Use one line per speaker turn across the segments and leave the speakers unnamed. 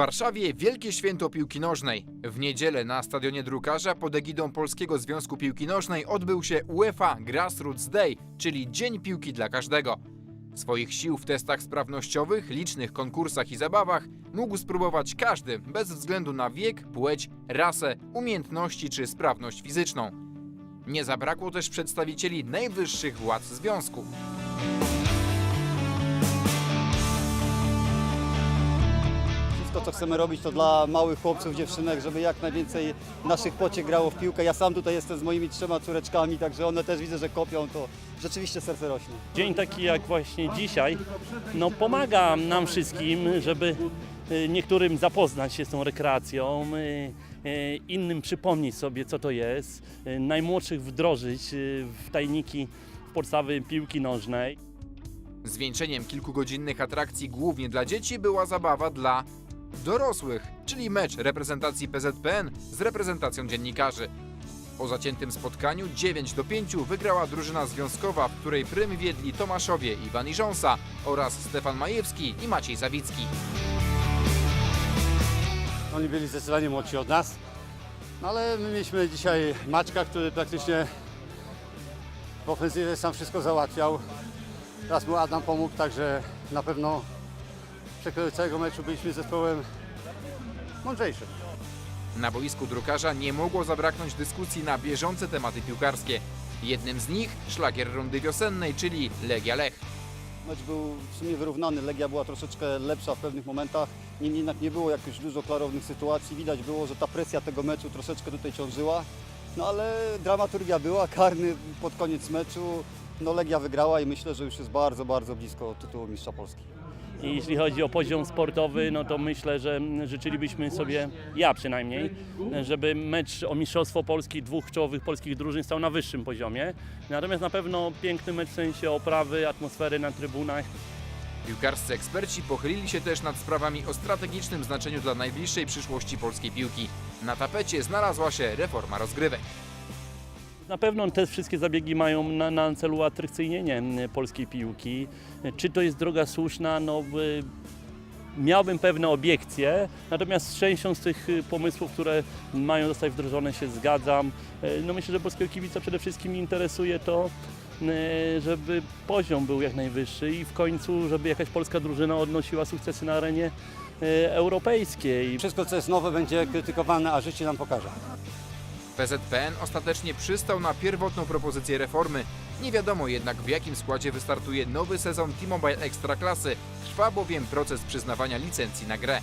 Warszawie Wielkie Święto Piłki Nożnej. W niedzielę na stadionie Drukarza pod egidą Polskiego Związku Piłki Nożnej odbył się UEFA Grassroots Day, czyli Dzień Piłki dla Każdego. Swoich sił w testach sprawnościowych, licznych konkursach i zabawach mógł spróbować każdy, bez względu na wiek, płeć, rasę, umiejętności czy sprawność fizyczną. Nie zabrakło też przedstawicieli najwyższych władz związku.
Wszystko, co chcemy robić, to dla małych chłopców, dziewczynek, żeby jak najwięcej naszych pociek grało w piłkę. Ja sam tutaj jestem z moimi trzema córeczkami, także one też widzę, że kopią, to rzeczywiście serce rośnie.
Dzień taki jak właśnie dzisiaj no, pomaga nam wszystkim, żeby y, niektórym zapoznać się z tą rekreacją, y, y, innym przypomnieć sobie co to jest, najmłodszych wdrożyć w tajniki podstawy piłki nożnej.
Zwieńczeniem kilkugodzinnych atrakcji głównie dla dzieci była zabawa dla dorosłych, czyli mecz reprezentacji PZPN z reprezentacją dziennikarzy. Po zaciętym spotkaniu 9 do 5 wygrała drużyna związkowa, w której prym wiedli Tomaszowie Iwan Iżąsa oraz Stefan Majewski i Maciej Zawicki.
Oni byli zdecydowanie młodsi od nas, no ale my mieliśmy dzisiaj Maćka, który praktycznie w ofensywie sam wszystko załatwiał. Teraz mu Adam pomógł, także na pewno przekroju całego meczu byliśmy zespołem mądrzejszym.
Na boisku drukarza nie mogło zabraknąć dyskusji na bieżące tematy piłkarskie. Jednym z nich szlagier rundy wiosennej, czyli Legia Lech.
Mecz był w sumie wyrównany, Legia była troszeczkę lepsza w pewnych momentach, niemniej jednak nie było jakoś dużo klarownych sytuacji. Widać było, że ta presja tego meczu troszeczkę tutaj ciążyła, no ale dramaturgia była, karny pod koniec meczu, no Legia wygrała i myślę, że już jest bardzo, bardzo blisko tytułu mistrza Polski.
I jeśli chodzi o poziom sportowy, no to myślę, że życzylibyśmy sobie, ja przynajmniej, żeby mecz o Mistrzostwo Polski dwóch czołowych polskich drużyn stał na wyższym poziomie. Natomiast na pewno piękny mecz w sensie oprawy, atmosfery na trybunach.
Piłkarscy eksperci pochylili się też nad sprawami o strategicznym znaczeniu dla najbliższej przyszłości polskiej piłki. Na tapecie znalazła się reforma rozgrywek.
Na pewno te wszystkie zabiegi mają na, na celu atrakcyjnienie polskiej piłki. Czy to jest droga słuszna? No, miałbym pewne obiekcje, natomiast z częścią z tych y, pomysłów, które mają zostać wdrożone się zgadzam. Y, No myślę, że polskiego kibica przede wszystkim interesuje to, żeby poziom był jak najwyższy i w końcu, żeby jakaś polska drużyna odnosiła sukcesy na arenie y, europejskiej.
Wszystko, co jest nowe, będzie krytykowane, a życie nam pokaże.
PZPN ostatecznie przystał na pierwotną propozycję reformy. Nie wiadomo jednak w jakim składzie wystartuje nowy sezon T-Mobile Ekstraklasy. Trwa bowiem proces przyznawania licencji na grę.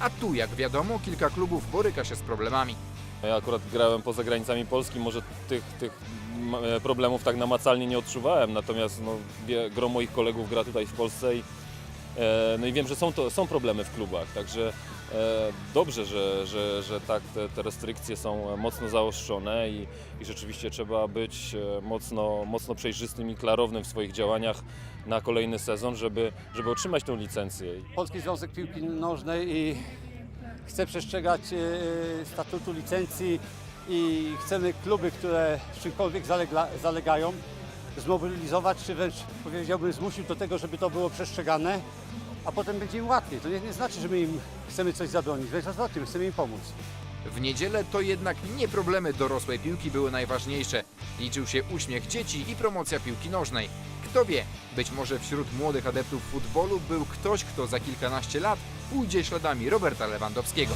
A tu, jak wiadomo, kilka klubów boryka się z problemami.
Ja akurat grałem poza granicami Polski, może tych, tych e, problemów tak namacalnie nie odczuwałem, natomiast no, gro moich kolegów gra tutaj w Polsce i, e, no i wiem, że są, to, są problemy w klubach, także dobrze, że, że, że tak te, te restrykcje są mocno zaostrzone i, i rzeczywiście trzeba być e, mocno, mocno przejrzystym i klarownym w swoich działaniach na kolejny sezon, żeby, żeby otrzymać tę licencję.
Polski Związek Piłki Nożnej i chce przestrzegać e, statutu licencji i chcemy kluby, które z czymkolwiek zalegają, zmobilizować, czy wręcz powiedziałbym zmusić do tego, żeby to było przestrzegane, a potem będzie im łatwiej. To nie, nie znaczy, że my im chcemy coś zabronić, wręcz odwrotnie, chcemy im pomóc.
W niedzielę to jednak nie problemy dorosłej piłki były najważniejsze. Liczył się uśmiech dzieci i promocja piłki nożnej. Kto wie, być może wśród młodych adeptów futbolu był ktoś, kto za kilkanaście lat pójdzie śladami Roberta Lewandowskiego.